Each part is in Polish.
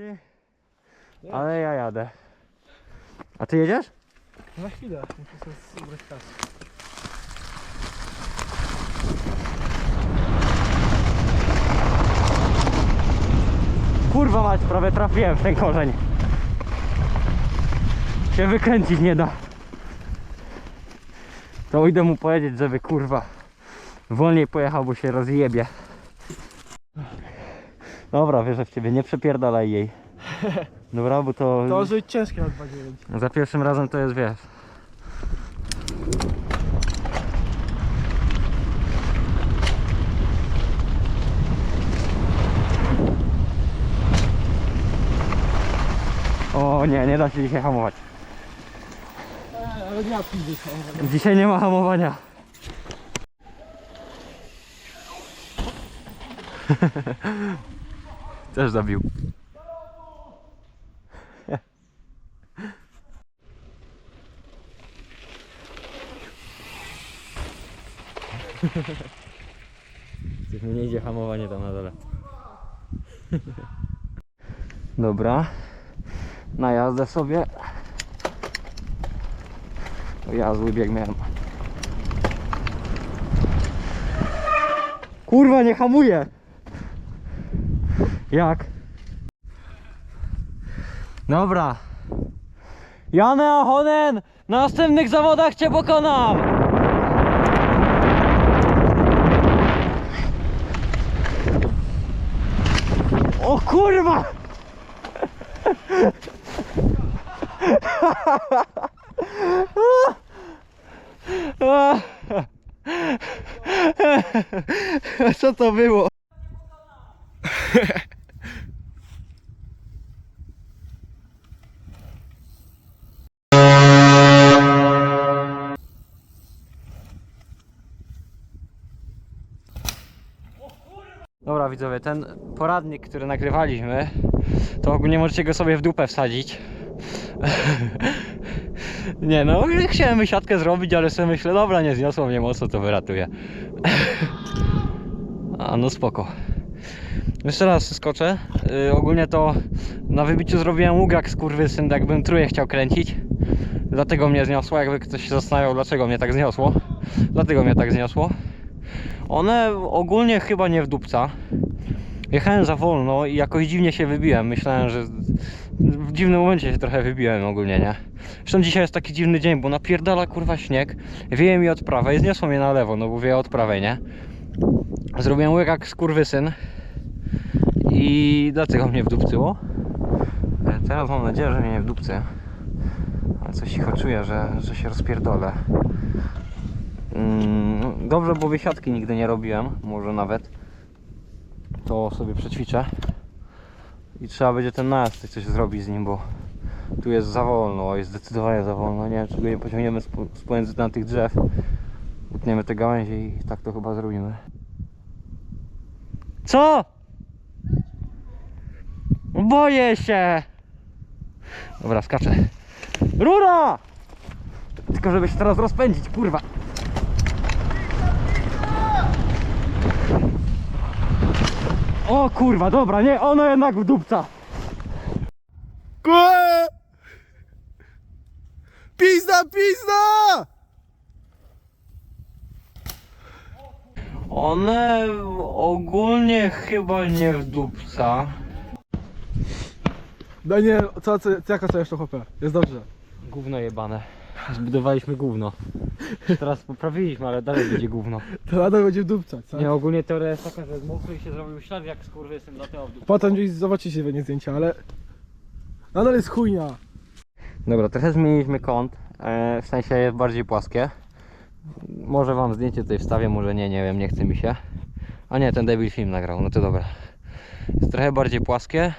ty. Ale ja jadę. A ty jedziesz? Na chwilę, muszę sobie. Kurwa mać, prawie trafiłem w ten korzeń. Się wykręcić nie da. To idę mu powiedzieć, żeby kurwa wolniej pojechał, bo się rozjebie. Dobra, wierzę w ciebie, nie przepierdalaj jej. Dobra, bo to... To być ciężkie na 2,9. Za pierwszym razem to jest wiesz. O nie, nie da się dzisiaj hamować. Dzisiaj nie ma hamowania. Też zabił. Coś mi nie idzie hamowanie tam na dole. Dobra. Na jazdę sobie. O, ja zły bieg miałem. Kurwa, nie hamuje! Jak? Dobra. Janę Ahonen! Na następnych zawodach cię pokonam! O kurwa! Co to było? widzowie, ten poradnik, który nagrywaliśmy, to ogólnie możecie go sobie w dupę wsadzić. nie no, chciałem wysiadkę zrobić, ale sobie myślę, dobra, nie zniosło mnie mocno, to wyratuję. A no spoko. Jeszcze raz skoczę. Yy, ogólnie to na wybiciu zrobiłem łuk jak skurwysyn, jakbym truje chciał kręcić. Dlatego mnie zniosło, jakby ktoś się zastanawiał dlaczego mnie tak zniosło. Dlatego mnie tak zniosło. One ogólnie chyba nie w dupca. Jechałem za wolno i jakoś dziwnie się wybiłem. Myślałem, że w dziwnym momencie się trochę wybiłem ogólnie, nie? Zresztą dzisiaj jest taki dziwny dzień, bo napierdala kurwa śnieg, wieje mi od prawej, zniosło mnie na lewo, no bo wieje od prawej, nie? Zrobiłem łyk jak skurwysyn i dlatego mnie wdupcyło. E, Teraz mam nadzieję, że mnie nie wdupcy. Ale coś cicho czuję, że, że się rozpierdolę. Mm, Dobrze, bo wysiadki nigdy nie robiłem, może nawet. To sobie przećwiczę. I trzeba będzie ten najazd coś zrobić z nim, bo tu jest za wolno, jest zdecydowanie za wolno. Nie wiem, czy go nie pociągniemy z, po- z pomiędzy tam tych drzew. Utniemy te gałęzie i tak to chyba zrobimy. Co? Boję się! Dobra, skaczę. Rura! Tylko żeby się teraz rozpędzić, kurwa. O kurwa, dobra, nie, ono jednak w dupca. Kłe! Pizda, pizda! One ogólnie chyba nie w dupca. Daniel, co, co, jaka co jeszcze chłopie? Jest dobrze. Gówno jebane. Zbudowaliśmy gówno. Teraz poprawiliśmy, ale dalej będzie gówno. To nadal będzie w dupce, co? Nie, ogólnie teoria jest taka, że z mokry się zrobił ślad jak skurwysyn, dlatego w dupce. Potem gdzieś zobaczycie będzie zdjęcia, ale... Nadal jest chujnia. Dobra, trochę zmieniliśmy kąt, e, w sensie jest bardziej płaskie. Może wam zdjęcie tutaj wstawię, może nie, nie wiem, nie chce mi się. A nie, ten debil film nagrał, no to dobra. Jest trochę bardziej płaskie.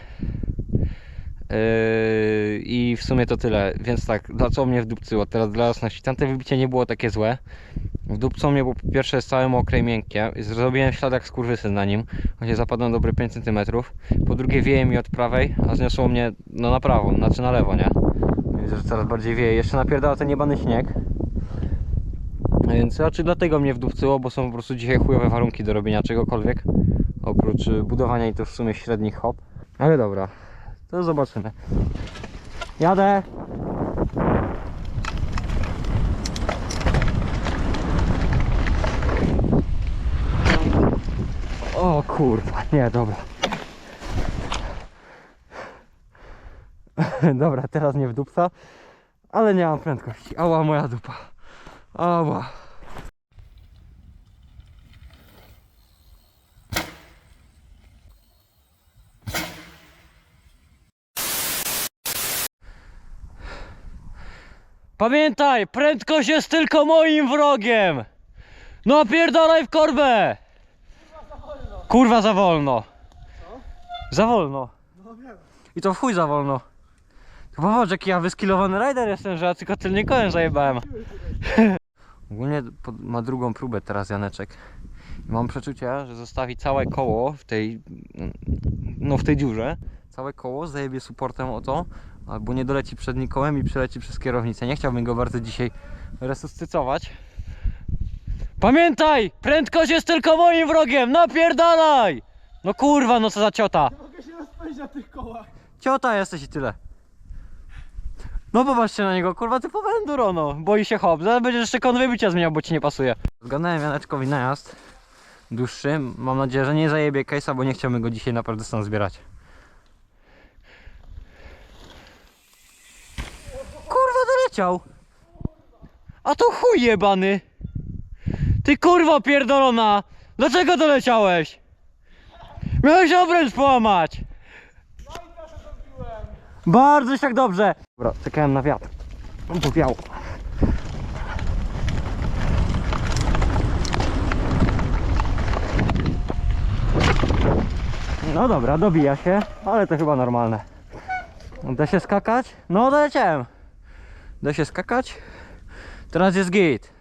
Yy, I w sumie to tyle, więc tak, dla co mnie wdupcyło? Teraz dla jasności, tamte wybicie nie było takie złe. Wdupcą mnie, bo po pierwsze jest całe mokre miękkie. Zrobiłem ślad jak skurwysyn na nim, choć zapadłem dobre 5 cm. Po drugie wieje mi od prawej, a zniosło mnie no na prawo, znaczy na lewo, nie? Widzę, że coraz bardziej wieje. Jeszcze napierdala ten jebany śnieg. Więc raczej dlatego mnie wdupcyło, bo są po prostu dzisiaj chujowe warunki do robienia czegokolwiek. Oprócz budowania i to w sumie średnich hop. Ale dobra. To zobaczymy. Jadę. O kurwa, nie, dobra. Dobra, teraz nie w dupca, ale nie mam prędkości. Ała moja dupa. Ała. Pamiętaj, prędkość jest tylko moim wrogiem! No pierdolaj w korbę! Kurwa za wolno. Za wolno. No. I to w chuj za wolno. To popatrz jaki ja wyskilowany rider jestem, że ja tylko tylnikiem zajebałem. Ogólnie ma drugą próbę teraz Janeczek. Mam przeczucie, że zostawi całe koło w tej, no w tej dziurze. Całe koło zajebie supportem o to, albo nie doleci przednim kołem i przeleci przez kierownicę. Nie chciałbym go bardzo dzisiaj resuscytować. Pamiętaj! Prędkość jest tylko moim wrogiem! Napierdalaj! No kurwa, no co za ciota! Nie mogę się rozpędzić na tych kołach. Ciota jesteś i tyle. No popatrzcie na niego, kurwa typowe enduro no. Boi się hop, zaraz będziesz jeszcze kon wybicia zmieniał, bo ci nie pasuje. Zgadnąłem Janeczkowi najazd. Dłuższy. Mam nadzieję, że nie zajebie case'a, bo nie chciałbym go dzisiaj naprawdę stąd zbierać. Kurwa doleciał. A to chuj jebany. Ty kurwa pierdolona. Dlaczego doleciałeś? Miałeś obręcz połamać. Bardzo się tak dobrze. Dobra, czekałem na wiatr. Bo wiało. No dobra, dobija się, ale to chyba normalne. Da się skakać? No doleciałem. Da się skakać? Teraz jest git.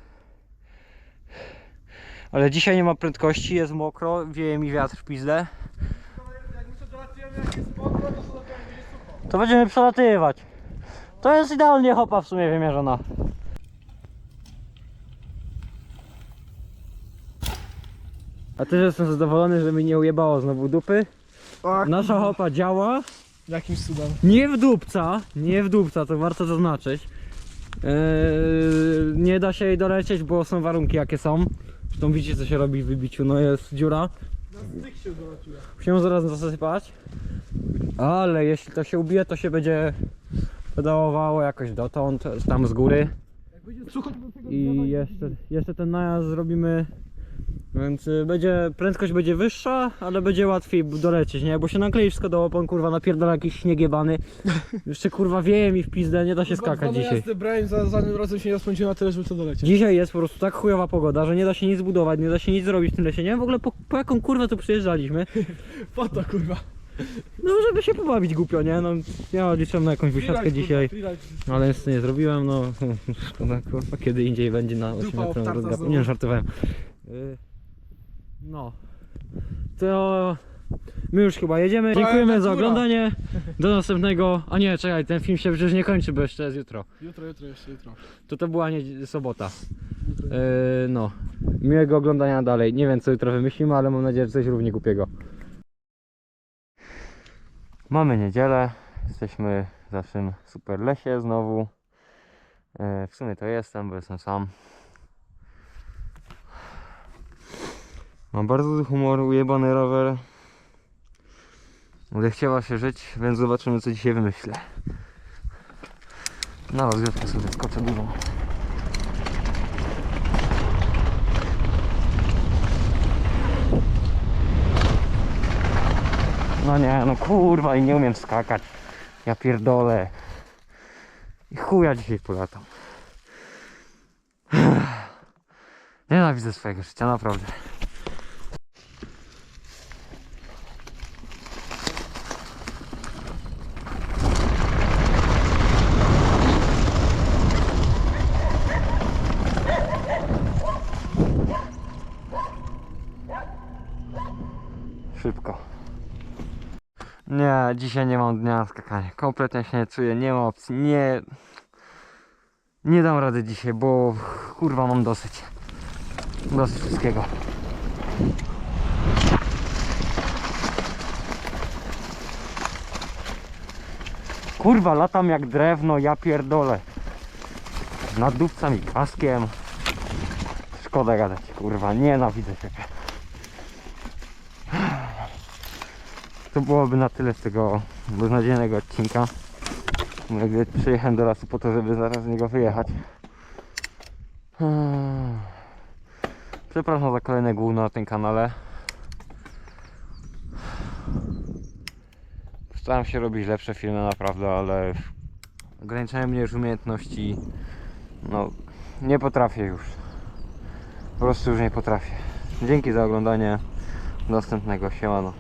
Ale dzisiaj nie ma prędkości, jest mokro, wieje mi wiatr w pizdę. To będziemy przelatywać. To jest idealnie hopa w sumie wymierzona. A też jestem zadowolony, że mi nie ujebało znowu dupy. Nasza hopa działa. Jakimś cudem. Nie w dupca, nie w dupca, to warto zaznaczyć. Eee, nie da się jej dolecieć, bo są warunki jakie są. Zresztą widzicie co się robi w wybiciu, no jest dziura. Na styk się. Musimy zaraz zasypać. Ale jeśli to się ubije, to się będzie pedałowało jakoś dotąd, tam z góry. Jak będzie sucho, to do tego drzewa I jeszcze, jeszcze ten najazd zrobimy. Więc y, będzie, prędkość będzie wyższa, ale będzie łatwiej b- dolecieć, nie? Bo się naklei wszystko do opon, kurwa, napierdala jakiś śnieg jebany. Jeszcze kurwa wieje mi w pizdę, nie da się skakać dzisiaj. najazdy brałem, za, za tym razem się nie rozpędziłem na tyle, żeby to dolecieć. Dzisiaj jest po prostu tak chujowa pogoda, że nie da się nic budować, nie da się nic zrobić w tym lesie. Nie wiem w ogóle po, po jaką kurwę tu przyjeżdżaliśmy. Po to kurwa. No żeby się pobawić głupio, nie? No ja liczyłem na jakąś wysiadkę Freeride, dzisiaj. kurwa, freeride. Ale nic nie zrobiłem, no szkoda, kurwa, kiedy indziej będzie na 8 Dupa metrów obtarta rozgapu. znowu. Nie, żartowałem. Y, No. To my już chyba jedziemy. Dziękujemy za oglądanie. Do następnego. A nie, czekaj, ten film się przecież nie kończy, bo jeszcze jest jutro. Jutro, jutro, jeszcze jutro. To to była nie, sobota. jutro. Yy, no. Miłego oglądania dalej. Nie wiem co jutro wymyślimy, ale mam nadzieję, że coś równie głupiego. Mamy niedzielę. Jesteśmy w naszym super lesie znowu. Yy, w sumie to jestem, bo jestem sam. Mam bardzo zły humor, ujebany rower. Odechciała się żyć, więc zobaczymy co dzisiaj wymyślę. Na rozgrzewkę sobie skoczę dużą. No nie, no kurwa i nie umiem skakać. Ja pierdolę. I chuja dzisiaj polatam. Nienawidzę swojego życia, naprawdę. Nie, dzisiaj nie mam dnia na skakanie. Kompletnie się nie czuję, nie ma opcji. Nie. Nie dam rady dzisiaj, bo kurwa mam dosyć. Dosyć wszystkiego. Kurwa, latam jak drewno, ja pierdolę. Nadupcam i kaskiem. Szkoda gadać, kurwa, nienawidzę siebie. To byłoby na tyle z tego beznadziejnego odcinka. Jakby przyjechałem do lasu po to, żeby zaraz z niego wyjechać. Hmm. Przepraszam za kolejne gówno na tym kanale. Staram się robić lepsze filmy naprawdę, ale ograniczają mnie już umiejętności. No, nie potrafię już. Po prostu już nie potrafię. Dzięki za oglądanie. Do następnego. Siemano.